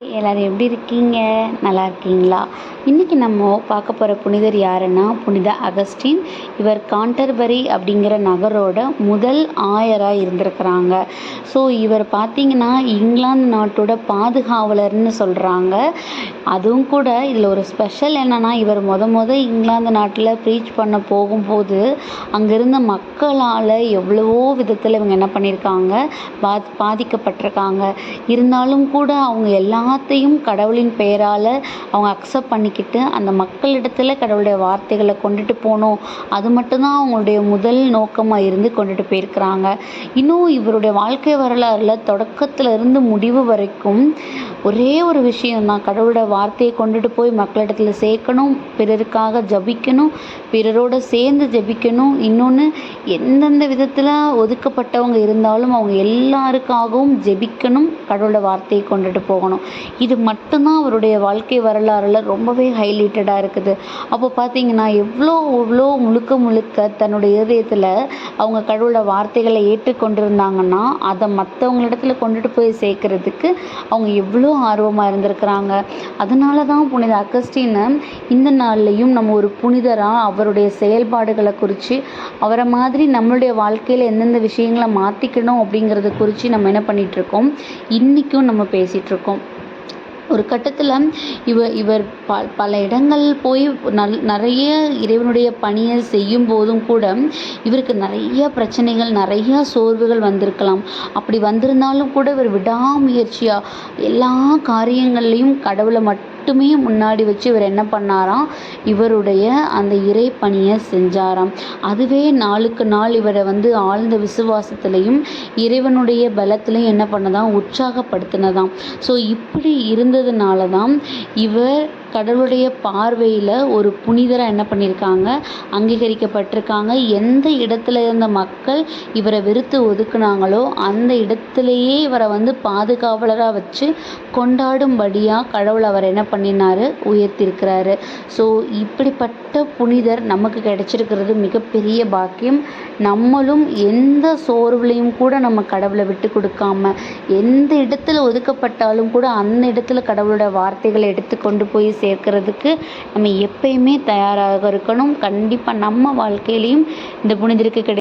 எல்லோரும் எப்படி இருக்கீங்க? நல்லா இருக்கீங்களா? இன்றைக்கி நம்ம பார்க்க போகிற புனிதர் யாருன்னா புனித அகஸ்டின். இவர் காண்டர்பரி அப்படிங்கிற நகரோட முதல் ஆயராக இருந்திருக்கிறாங்க. ஸோ இவர் பார்த்திங்கன்னா இங்கிலாந்து நாட்டோட பாதுகாவலர்னு சொல்கிறாங்க அதுவும் கூட இதில் ஒரு ஸ்பெஷல் என்னென்னா இவர் முத முத இங்கிலாந்து நாட்டில் ப்ரீச் பண்ண போகும்போது அங்கே இருந்த மக்களால் எவ்வளவோ விதத்தில் இவங்க என்ன பண்ணியிருக்காங்க பாத் பாதிக்கப்பட்டிருக்காங்க. இருந்தாலும் கூட அவங்க எல்லாத்தையும் கடவுளின் பெயரால் அவங்க அக்செப்ட் பண்ணிக்கிட்டு அந்த மக்களிடத்தில் கடவுளுடைய வார்த்தைகளை கொண்டுட்டு போகணும் அது மட்டும்தான் அவங்களுடைய முதல் நோக்கமாக இருந்து கொண்டுட்டு போயிருக்கிறாங்க. இன்னும் இவருடைய வாழ்க்கை வரலாறில் தொடக்கத்தில் இருந்து முடிவு வரைக்கும் ஒரே ஒரு விஷயம்தான். கடவுளோட வார்த்தையை கொண்டுட்டு போய் மக்களிடத்தில் சேர்க்கணும் பிறருக்காக ஜபிக்கணும் பிறரோடு சேர்ந்து ஜபிக்கணும். இன்னொன்று எந்தெந்த விதத்தில் ஒதுக்கப்பட்டவங்க இருந்தாலும் அவங்க எல்லாருக்காகவும் ஜெபிக்கணும் கடவுளோட வார்த்தையை கொண்டுட்டு போகணும். இது மட்டும்தான் அவருடைய வாழ்க்கை வரலாறில் ரொம்பவே ஹைலைட்டடாக இருக்குது. அப்போ பார்த்தீங்கன்னா எவ்வளோ எவ்வளோ முழுக்க முழுக்க தன்னுடைய இதயத்தில் அவங்க கடவுளோட வார்த்தைகளை ஏற்றுக்கொண்டிருந்தாங்கன்னா அதை மற்றவங்களிடத்துல கொண்டுட்டு போய் சேர்க்கறதுக்கு அவங்க எவ்வளோ ஆர்வமாக இருந்திருக்கிறாங்க. அதனால தான் புனித அகஸ்டினை இந்த நாள்லையும் நம்ம ஒரு புனிதராக அவருடைய செயல்பாடுகளை குறித்து அவரை மாதிரி நம்மளுடைய வாழ்க்கையில் எந்தெந்த விஷயங்களை மாற்றிக்கணும் அப்படிங்கிறத குறித்து நம்ம என்ன பண்ணிகிட்ருக்கோம் இன்றைக்கும் நம்ம பேசிகிட்ருக்கோம் ஒரு கட்டத்தில் இவ இவர் ப பல இடங்கள் போய் நல் நிறைய இறைவனுடைய பணியை செய்யும் போதும் கூட இவருக்கு நிறைய பிரச்சனைகள் நிறையா சோர்வுகள் வந்திருக்கலாம். அப்படி வந்திருந்தாலும் கூட இவர் விடாமுயற்சியாக எல்லா காரியங்கள்லேயும் கடவுளை மட் முன்னாடி வச்சு இவர் என்ன பண்ணாராம்? இவருடைய அந்த இறை பணியை செஞ்சாராம். அதுவே நாளுக்கு நாள் இவரை வந்து ஆழ்ந்த விசுவாசத்துலேயும் இறைவனுடைய பலத்திலையும் என்ன பண்ணதான் உற்சாகப்படுத்தினதாம். ஸோ இப்படி இருந்ததுனால தான் இவர் கடவுளுடைய பார்வையில் ஒரு புனிதராக என்ன பண்ணியிருக்காங்க அங்கீகரிக்கப்பட்டிருக்காங்க. எந்த இடத்துல இருந்த மக்கள் இவரை வெறுத்து ஒதுக்குனாங்களோ அந்த இடத்துலையே இவரை வந்து பாதுகாவலராக வச்சு கொண்டாடும்படியாக கடவுள் அவர் என்ன பண்ணினார்? உயர்த்திருக்கிறாரு. ஸோ இப்படிப்பட்ட புனிதர் நமக்கு கிடைச்சிருக்கிறது மிகப்பெரிய பாக்கியம். நம்மளும் எந்த சோர்வுலையும் கூட நம்ம கடவுளை விட்டு கொடுக்காம எந்த இடத்துல ஒதுக்கப்பட்டாலும் கூட அந்த இடத்துல கடவுளோட வார்த்தைகளை எடுத்து கொண்டு போய் சேர்க்கறதுக்கு நம்ம எப்பயுமே தயாராக இருக்கணும். கண்டிப்பாக நம்ம வாழ்க்கையிலையும் இந்த புனிதருக்கு கிடை